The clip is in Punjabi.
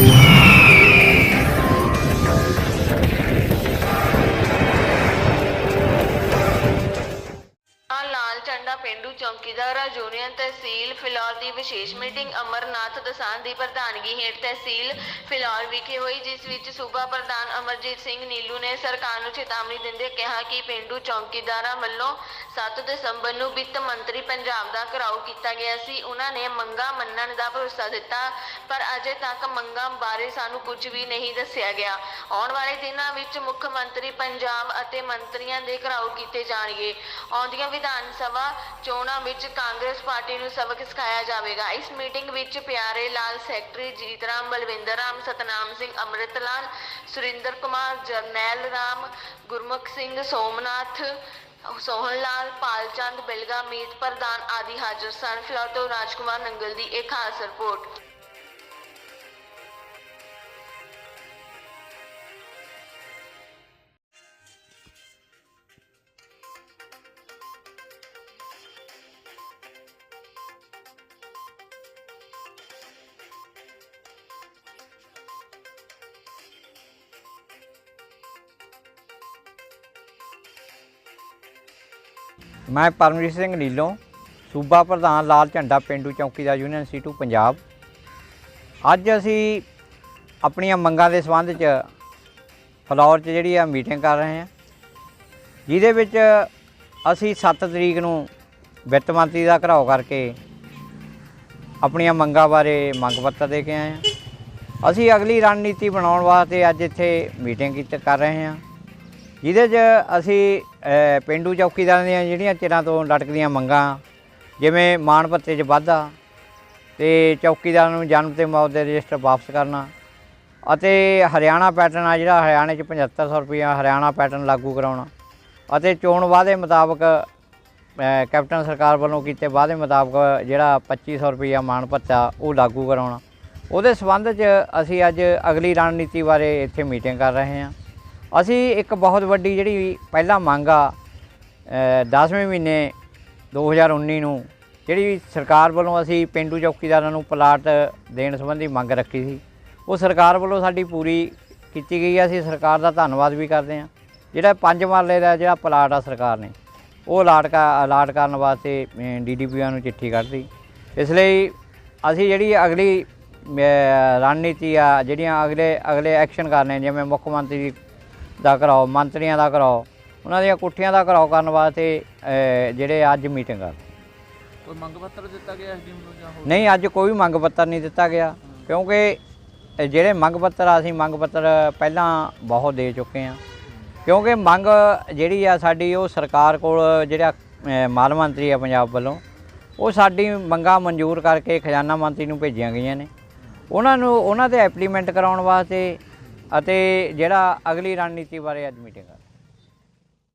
ਆ ਚੌਕੀਦਾਰਾ ਯੂਨੀਅਨ ਤਹਿਸੀਲ ਫਿਲੌਰ ਦੀ ਵਿਸ਼ੇਸ਼ ਮੀਟਿੰਗ ਅਮਰਨਾਥ ਦਸਾਨ ਦੀ ਪ੍ਰਧਾਨਗੀ ਹੇਠ ਤਹਿਸੀਲ ਫਿਲੌਰ ਵਿਖੇ ਹੋਈ, ਜਿਸ ਵਿੱਚ ਸੂਬਾ ਪ੍ਰਧਾਨ ਅਮਰਜੀਤ ਸਿੰਘ ਨੀਲੂ ਨੇ ਸਰਕਾਰ ਨੂੰ ਚੇਤਾਵਨੀ ਦਿੰਦੇ ਕਿਹਾ ਕਿ ਪਿੰਡੂ ਚੌਕੀਦਾਰਾਂ ਵੱਲੋਂ 7 ਦਸੰਬਰ ਨੂੰ ਵਿੱਤ ਮੰਤਰੀ ਪੰਜਾਬ ਦਾ ਘਰਾਓ ਕੀਤਾ ਗਿਆ ਸੀ। ਉਹਨਾਂ ਨੇ ਮੰਗਾਂ ਮੰਨਣ ਦਾ ਭਰੋਸਾ ਦਿੱਤਾ, ਪਰ ਅਜੇ ਤੱਕ ਮੰਗਾਂ ਬਾਰੇ ਸਾਨੂੰ ਕੁਝ ਵੀ ਨਹੀਂ ਦੱਸਿਆ ਗਿਆ। ਆਉਣ ਵਾਲੇ ਦਿਨਾਂ ਵਿੱਚ ਮੁੱਖ ਮੰਤਰੀ ਪੰਜਾਬ ਅਤੇ ਮੰਤਰੀਆਂ ਦੇ ਘਰਾਓ ਕੀਤੇ ਜਾਣਗੇ। ਆਉਂਦੀਆਂ ਵਿਧਾਨ ਸਭਾ ਚੋਣ ਵਿੱਚ ਕਾਂਗਰਸ ਪਾਰਟੀ ਨੂੰ ਸਬਕ ਸਿਖਾਇਆ ਜਾਵੇਗਾ। ਇਸ ਮੀਟਿੰਗ ਵਿੱਚ ਪਿਆਰੇ ਲਾਲ ਸੈਕਟਰੀ ਜੀਤ ਰਾਮ ਬਲਵਿੰਦਰ ਰਾਮ, ਸਤਨਾਮ ਸਿੰਘ, ਅੰਮ੍ਰਿਤਲਾਲ, ਸੁਰਿੰਦਰ ਕੁਮਾਰ, ਜਰਨੈਲ ਰਾਮ, ਗੁਰਮੁਖ ਸਿੰਘ, ਸੋਮਨਾਥ ਸੋਹਨ ਲਾਲ ਪਾਲਚੰਦ ਬਿਲਗਾ, ਮੀਤ ਪ੍ਰਧਾਨ ਆਦਿ ਹਾਜ਼ਰ ਸਨ। ਫਿਲਹਾਲ ਤੋਂ ਰਾਜਕੁਮਾਰ ਨੰਗਲ ਦੀ ਇੱਕ ਖਾਸ ਰਿਪੋਰਟ। ਮੈਂ ਪਰਮਜੀਤ ਸਿੰਘ ਨੀਲੋਂ, ਸੂਬਾ ਪ੍ਰਧਾਨ ਲਾਲ ਝੰਡਾ ਪਿੰਡੂ ਚੌਕੀਦਾਰ ਯੂਨੀਅਨ ਸੀਟੂ ਪੰਜਾਬ। ਅੱਜ ਅਸੀਂ ਆਪਣੀਆਂ ਮੰਗਾਂ ਦੇ ਸੰਬੰਧ 'ਚ ਫਲੌਰ 'ਚ ਜਿਹੜੀ ਆ ਮੀਟਿੰਗ ਕਰ ਰਹੇ ਹਾਂ। ਜਿਹਦੇ ਵਿੱਚ ਅਸੀਂ 7 ਤਰੀਕ ਨੂੰ ਵਿੱਤ ਮੰਤਰੀ ਦਾ ਘਰਾਓ ਕਰਕੇ ਆਪਣੀਆਂ ਮੰਗਾਂ ਬਾਰੇ ਮੰਗ ਪੱਤਰ ਦੇ ਕੇ ਆਏ ਹਾਂ। ਅਸੀਂ ਅਗਲੀ ਰਣਨੀਤੀ ਬਣਾਉਣ ਵਾਸਤੇ ਅੱਜ ਇੱਥੇ ਮੀਟਿੰਗ ਕੀਤੀ, ਕਰ ਰਹੇ ਹਾਂ। ਜਿਹਦੇ 'ਚ ਅਸੀਂ ਪਿੰਡੂ ਚੌਕੀਦਾਰਾਂ ਦੀਆਂ ਜਿਹੜੀਆਂ ਚਿਰਾਂ ਤੋਂ ਲਟਕਦੀਆਂ ਮੰਗਾਂ, ਜਿਵੇਂ ਮਾਣ ਭੱਤੇ 'ਚ ਵਾਧਾ ਤੇ ਚੌਕੀਦਾਰਾਂ ਨੂੰ ਜਨਮ ਤੇ ਮੌਤ ਦੇ ਰਜਿਸਟਰ ਵਾਪਸ ਕਰਨਾ ਅਤੇ ਹਰਿਆਣਾ ਪੈਟਰਨ ਆ ਜਿਹੜਾ ਹਰਿਆਣੇ 'ਚ 7500 ਰੁਪਇਆ ਹਰਿਆਣਾ ਪੈਟਰਨ ਲਾਗੂ ਕਰਾਉਣਾ ਅਤੇ ਚੋਣ ਵਾਅਦੇ ਮੁਤਾਬਕ ਕੈਪਟਨ ਸਰਕਾਰ ਵੱਲੋਂ ਕੀਤੇ ਵਾਅਦੇ ਮੁਤਾਬਕ ਜਿਹੜਾ 2500 ਰੁਪਇਆ ਮਾਣ ਭੱਤਾ ਉਹ ਲਾਗੂ ਕਰਾਉਣਾ। ਉਹਦੇ ਸੰਬੰਧ 'ਚ ਅਸੀਂ ਅੱਜ ਅਗਲੀ ਰਣਨੀਤੀ ਬਾਰੇ ਇੱਥੇ ਮੀਟਿੰਗ ਕਰ ਰਹੇ ਹਾਂ। ਅਸੀਂ ਇੱਕ ਬਹੁਤ ਵੱਡੀ ਜਿਹੜੀ ਪਹਿਲਾ ਮੰਗ ਆ 10ਵੇਂ ਮਹੀਨੇ 2019 ਨੂੰ, ਜਿਹੜੀ ਸਰਕਾਰ ਵੱਲੋਂ ਅਸੀਂ ਪਿੰਡੂ ਚੌਕੀਦਾਰਾਂ ਨੂੰ ਪਲਾਟ ਦੇਣ ਸੰਬੰਧੀ ਮੰਗ ਰੱਖੀ ਸੀ, ਉਹ ਸਰਕਾਰ ਵੱਲੋਂ ਸਾਡੀ ਪੂਰੀ ਕੀਤੀ ਗਈ ਆ। ਅਸੀਂ ਸਰਕਾਰ ਦਾ ਧੰਨਵਾਦ ਵੀ ਕਰਦੇ ਹਾਂ। ਜਿਹੜਾ ਪੰਜ ਮਰਲੇ ਦਾ ਜਿਹੜਾ ਪਲਾਟ ਆ ਸਰਕਾਰ ਨੇ, ਉਹ ਅਲਾਟ ਕਾ ਅਲਾਟ ਕਰਨ ਵਾਸਤੇ ਡੀਡੀਪੀਆਂ ਨੂੰ ਚਿੱਠੀ ਕੱਢਦੀ ਇਸ ਲਈ ਅਸੀਂ ਜਿਹੜੀ ਅਗਲੀ ਰਣਨੀਤੀ ਆ, ਜਿਹੜੀਆਂ ਅਗਲੇ ਅਗਲੇ ਐਕਸ਼ਨ ਕਰਨੇ ਜਿਵੇਂ ਮੁੱਖ ਮੰਤਰੀ ਦਾ ਕਰਾਓ ਮੰਤਰੀਆਂ ਦਾ ਕਰਾਓ ਉਹਨਾਂ ਦੀਆਂ ਕੁੱਠੀਆਂ ਦਾ ਕਰਾਓ ਕਰਨ ਵਾਸਤੇ ਜਿਹੜੇ ਅੱਜ ਮੀਟਿੰਗ ਕਰ ਕੋਈ ਮੰਗ ਪੱਤਰ ਦਿੱਤਾ ਗਿਆ ਐਸਡੀਐਮ ਨੂੰ ਜਾਂ ਹੋਰ? ਨਹੀਂ ਅੱਜ ਕੋਈ ਮੰਗ ਪੱਤਰ ਨਹੀਂ ਦਿੱਤਾ ਗਿਆ ਕਿਉਂਕਿ ਜਿਹੜੇ ਮੰਗ ਪੱਤਰ ਆ ਅਸੀਂ ਮੰਗ ਪੱਤਰ ਪਹਿਲਾਂ ਬਹੁਤ ਦੇ ਚੁੱਕੇ ਆ ਕਿਉਂਕਿ ਮੰਗ ਜਿਹੜੀ ਆ ਸਾਡੀ ਉਹ ਸਰਕਾਰ ਕੋਲ ਜਿਹੜਾ ਮਾਲ ਮੰਤਰੀ ਆ ਪੰਜਾਬ ਵੱਲੋਂ ਉਹ ਸਾਡੀ ਮੰਗਾਂ ਮਨਜ਼ੂਰ ਕਰਕੇ ਖਜ਼ਾਨਾ ਮੰਤਰੀ ਨੂੰ ਭੇਜੀਆਂ ਗਈਆਂ ਨੇ। ਉਹਨਾਂ ਨੂੰ ਉਹਨਾਂ ਤੇ ਐਪਲੀਮੈਂਟ ਕਰਾਉਣ ਵਾਸਤੇ ਅਤੇ ਜਿਹੜਾ ਅਗਲੀ ਰਣਨੀਤੀ ਬਾਰੇ ਅੱਜ ਮੀਟਿੰਗ ਆ।